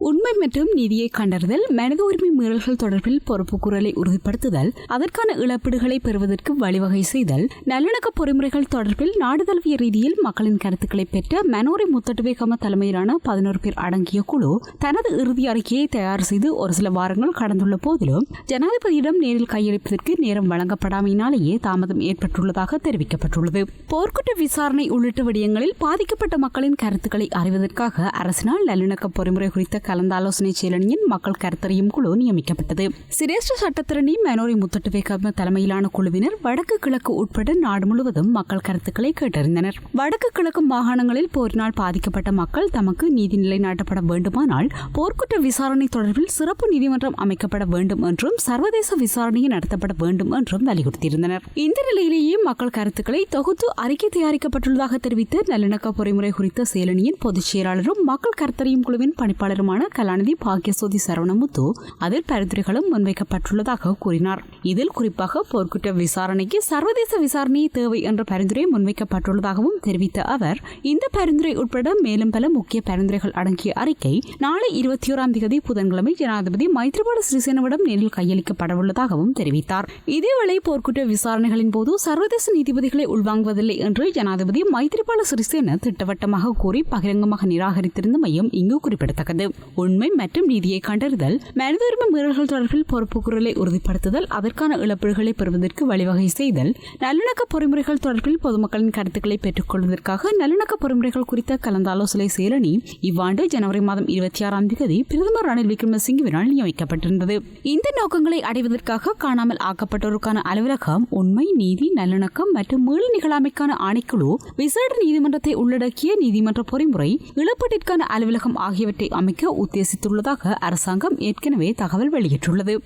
உண்மை மற்றும் நீதியை கண்டறிதல் மனித உரிமை மீறல்கள் தொடர்பில் பொறுப்பு குரலை உறுதிப்படுத்துதல் அதற்கான இழப்பீடுகளை பெறுவதற்கு வழிவகை செய்தல் நல்லிணக்க பொறிமுறைகள் தொடர்பில் நாடு தழுவிய ரீதியில் மக்களின் கருத்துக்களை பெற்ற மனோரி முத்தட்டுவேகம தலைமையிலான பதினோரு பேர் அடங்கிய குழு தனது இறுதி அறிக்கையை தயார் செய்து ஒரு சில வாரங்கள் கடந்துள்ள போதிலும் ஜனாதிபதியிடம் நேரில் கையளிப்பதற்கு நேரம் வழங்கப்படாமையினாலேயே தாமதம் ஏற்பட்டுள்ளதாக தெரிவிக்கப்பட்டுள்ளது. போர்க்குற்ற விசாரணை உள்ளிட்ட விடயங்களில் பாதிக்கப்பட்ட மக்களின் கருத்துக்களை அறிவதற்காக அரசினால் நல்லிணக்க பொறிமுறை குறித்த கலந்தாலோசனை செயலணியின் மக்கள் கருத்தறியும் குழு நியமிக்கப்பட்டது. சிரேஷ்ட சட்டத்திரணி மெனோரி முத்தட்டுவேகம தலைமையிலான குழுவினர் வடக்கு கிழக்கு உட்பட நாடு முழுவதும் மக்கள் கருத்துக்களை கேட்டறிந்தனர். வடக்கு கிழக்கு மாகாணங்களில் போரினால் பாதிக்கப்பட்ட மக்கள் தமக்கு நீதி நிலைநாட்டப்பட வேண்டுமானால் போர்க்குற்ற விசாரணை தொடர்பில் சிறப்பு நீதிமன்றம் அமைக்கப்பட வேண்டும் என்றும் சர்வதேச விசாரணையை நடத்தப்பட வேண்டும் என்றும் வலியுறுத்தியிருந்தனர். இந்த நிலையிலேயே மக்கள் கருத்துக்களை தொகுத்து அறிக்கை தயாரிக்கப்பட்டுள்ளதாக தெரிவித்த நல்லிணக்க பொறிமுறை குறித்த செயலணியின் பொதுச் செயலாளரும் மக்கள் கருத்தறியும் குழுவின் பணிப்பாளருமான கலாநிதி பாக்கியசோதி சரவணமுத்து அதில் பரிந்துரைகளும் முன்வைக்கப்பட்டுள்ளதாக கூறினார். இதில் குறிப்பாக போர்க்குற்ற விசாரணைக்கு சர்வதேச விசாரணை தேவை என்ற பரிந்துரை முன்வைக்கப்பட்டுள்ளதாகவும் தெரிவித்த அவர் இந்த பரிந்துரை உட்பட மேலும் பல முக்கிய பரிந்துரைகள் அடங்கிய அறிக்கை நாளை இருபத்தி ஓராம் தேதி புதன்கிழமை ஜனாதிபதி மைத்ரிபால சிறிசேனவிடம் நேரில் கையளிக்கப்படவுள்ளதாகவும் தெரிவித்தார். இதேவேளை போர்க்குற்ற விசாரணைகளின் போது சர்வதேச நீதிபதிகளை உள்வாங்குவதில்லை என்று ஜனாதிபதி மைத்ரிபால சிறிசேன திட்டவட்டமாக கூறி பகிரங்கமாக நிராகரித்திருந்தமையும் இங்கு குறிப்பிடத்தக்கது. உண்மை மற்றும் நீதியை கண்டறிதல் மனித உரிமை மீறல்கள் தொடர்பில் பொறுப்பு குரலை உறுதிப்படுத்துதல் அதற்கான இழப்பீடுகளை பெறுவதற்கு வழிவகை செய்தல் நல்லிணக்க பொறிமுறைகள் தொடர்பில் பொதுமக்களின் கருத்துக்களை பெற்றுக் கொள்வதற்காக நல்லிணக்க பொறிமுறைகள் குறித்த கலந்தாலோசனை செயலணி இவ்வாண்டு ஜனவரி மாதம் இருபத்தி ஆறாம் தேதி பிரதமர் ரணில் விக்ரமசிங்கவினால் நியமிக்கப்பட்டிருந்தது. இந்த நோக்கங்களை அடைவதற்காக காணாமல் ஆக்கப்பட்டோருக்கான அலுவலகம் உண்மை நீதி நல்லிணக்கம் மற்றும் மீள் நிகழாமைக்கான ஆணைக்குழு விசேட நீதிமன்றத்தை உள்ளடக்கிய நீதிமன்ற பொறிமுறை இழப்பீட்டிற்கான அலுவலகம் ஆகியவற்றை அமைக்க உத்தேசித்துள்ளதாக அரசாங்கம் ஏற்கனவே தகவல் வெளியிட்டுள்ளது.